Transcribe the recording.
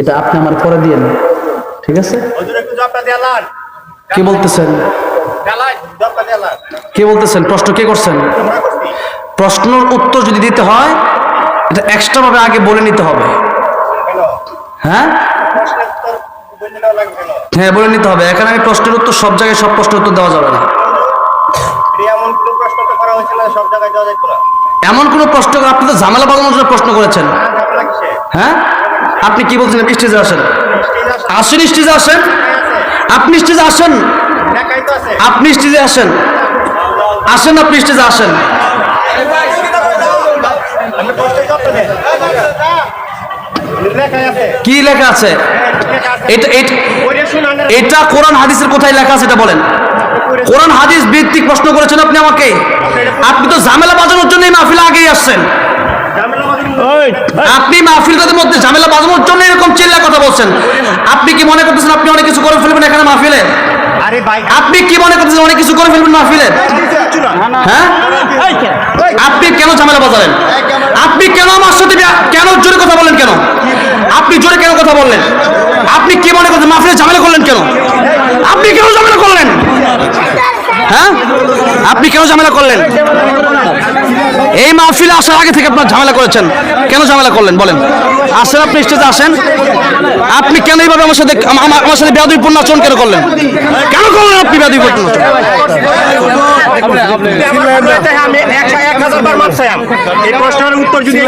এটা আপনি আমার করে দিয়েন ঠিক আছে? কে বলতেছেন? কে বলতেছেন? প্রশ্ন কে করছেন? প্রশ্নের উত্তর যদি দিতে হয়, এটা এক্সট্রা ভাবে আগে বলে নিতে হবে। হ্যাঁ? হ্যাঁ বলে নিতে হবে। এখানে আমি প্রশ্নের উত্তর সব জায়গায় সব প্রশ্নের উত্তর দেওয়া যাবে না। এমন কোনো প্রশ্ন তো করা হয়েছিল না সব জায়গায় দেওয়া যাইতো না। এমন কোনো প্রশ্ন আপনি তো ঝামেলা বাঁধানোর জন্য প্রশ্ন করেছেন। হ্যাঁ হ্যাঁ? আপনি কি বলছেন? স্টেজে আসেন। আসেন স্টেজে আসেন। আপনি স্টেজে আসেন। আপনি স্টেজে আসেন। আসেন আপনি স্টেজে আসেন। কি লেখা আছে? এটা শুনান। এটা কোরআন হাদিসের কোথায় লেখা আছে এটা বলেন। কোরআন হাদিস ভিত্তিক প্রশ্ন করেছেন আপনি আমাকে। আপনি তো ঝামেলা বাজানোর জন্য এই মাহফিলে আগেই আসছেন। আপনি মাহফিলটাদের মধ্যে ঝামেলা বাজানোর জন্য এরকম চিল্লা কথা বলছেন। আপনি কি মনে করতেছেন আপনি অনেক কিছু করে ফেলবেন এখানে মাহফিলে? আরে ভাই। আপনি কি মনে করতেছেন অনেক কিছু করে ফেলবেন মাহফিলে? হ্যাঁ? আপনি কেন ঝামেলা বাজালেন? আপনি কেন আমার সাথে কেন জোরে কথা বলেন কেন? আপনি জোরে কেন কথা বললেন? আপনি কি মনে করছেন মাহফিলে ঝামেলা করলেন কেন আপনি কেন ঝামেলা করলেন হ্যাঁ আপনি কেন ঝামেলা করলেন? এই মাহফিলে আসার আগে থেকে আপনার ঝামেলা করেছেন। কেন ঝামেলা করলেন? বলেন। আসেন আপনি স্টেজে আসেন। আপনি কেন এইভাবে আমার সাথে আমার সাথে বেয়াদবিপূর্ণ আচরণ কেন করলেন? কেন করলেন আপনি আচরণ? বার মাপ চাই এই প্রশ্নের উত্তর যদি